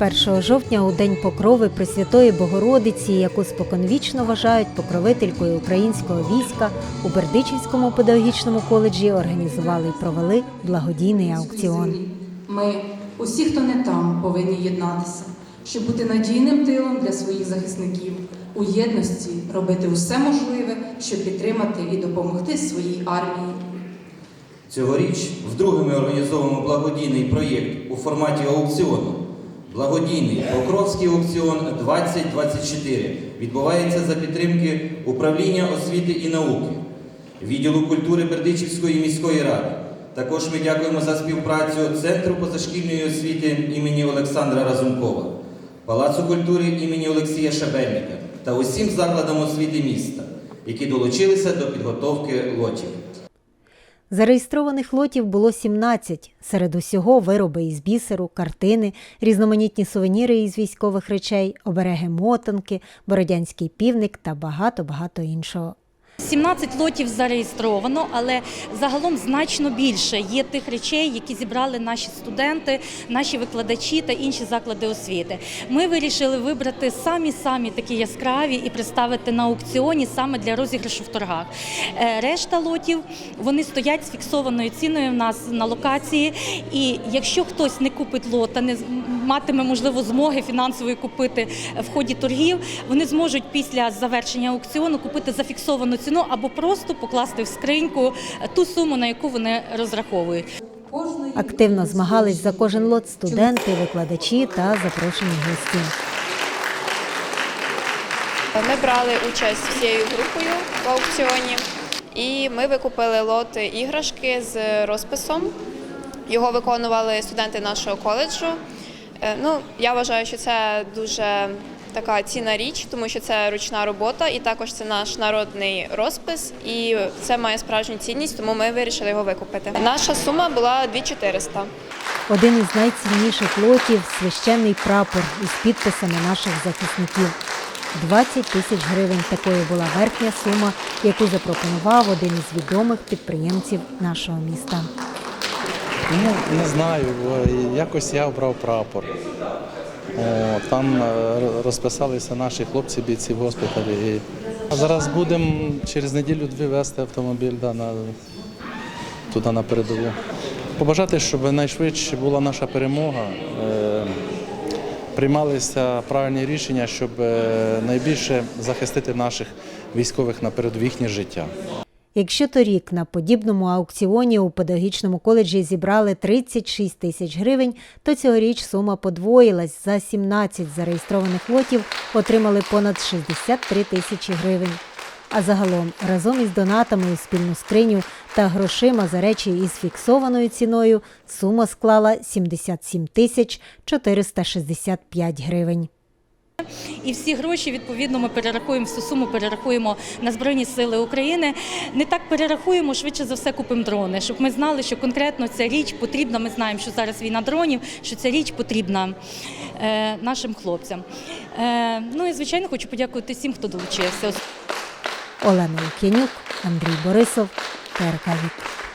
1 жовтня у День Покрови Пресвятої Богородиці, яку споконвічно вважають покровителькою українського війська, у Бердичівському педагогічному коледжі організували і провели благодійний аукціон. Ми, усі, хто не там, повинні єднатися, щоб бути надійним тилом для своїх захисників, у єдності робити усе можливе, щоб підтримати і допомогти своїй армії. Цьогоріч вдруге ми організовуємо благодійний проєкт у форматі аукціону. Благодійний Покровський аукціон 2024 відбувається за підтримки управління освіти і науки, відділу культури Бердичівської міської ради. Також ми дякуємо за співпрацю Центру позашкільної освіти імені Олександра Разумкова, Палацу культури імені Олексія Шебельника та усім закладам освіти міста, які долучилися до підготовки лотів. Зареєстрованих лотів було 17. Серед усього вироби із бісеру, картини, різноманітні сувеніри із військових речей, обереги мотанки, бородянський півник та багато-багато іншого. 17 лотів зареєстровано, але загалом значно більше є тих речей, які зібрали наші студенти, наші викладачі та інші заклади освіти. Ми вирішили вибрати самі самі такі яскраві і представити на аукціоні саме для розіграшу в торгах. Е, Решта лотів вони стоять з фіксованою ціною в нас на локації. І якщо хтось не купить лота, не матиме можливо змоги фінансової купити в ході торгів, вони зможуть після завершення аукціону купити зафіксовану ціну або просто покласти в скриньку ту суму, на яку вони розраховують. Кожної Активно змагались за кожен лот студенти, викладачі та запрошені гості. Ми брали участь всією групою в аукціоні, і ми викупили лот іграшки з розписом. Його виконували студенти нашого коледжу. Е, Ну, я вважаю, що це дуже така цінна річ, тому що це ручна робота, і також це наш народний розпис, і це має справжню цінність, тому ми вирішили його викупити. Наша сума була 2400. Один із найцінніших лотів священний прапор із підписами наших захисників. 20 тисяч гривень такою була верхня сума, яку запропонував один із відомих підприємців нашого міста. Ну, не знаю, якось я обрав прапор. Там е, розписалися наші хлопці, бійці в госпіталі. Зараз будемо через неділю-дві вести автомобіль да, на, туди на передову. Побажати, щоб найшвидше була наша перемога. Е, приймалися правильні рішення, щоб е, найбільше захистити наших військових на передовій їхнє життя. Якщо торік на подібному аукціоні у педагогічному коледжі зібрали 36 тисяч гривень, то цьогоріч сума подвоїлась. За 17 зареєстрованих лотів отримали понад 63 тисячі гривень. А загалом разом із донатами у спільну скриню та грошима за речі із фіксованою ціною сума склала 77 тисяч 465 гривень. І всі гроші відповідно ми перерахуємо всю суму, перерахуємо на Збройні Сили України. Не так перерахуємо, швидше за все купимо дрони, щоб ми знали, що конкретно ця річ потрібна. Ми знаємо, що зараз війна дронів, що ця річ потрібна е, нашим хлопцям. Е, ну і звичайно хочу подякувати всім, хто долучився. Олена Лук'янюк, Андрій Борисов, ТРК Вік.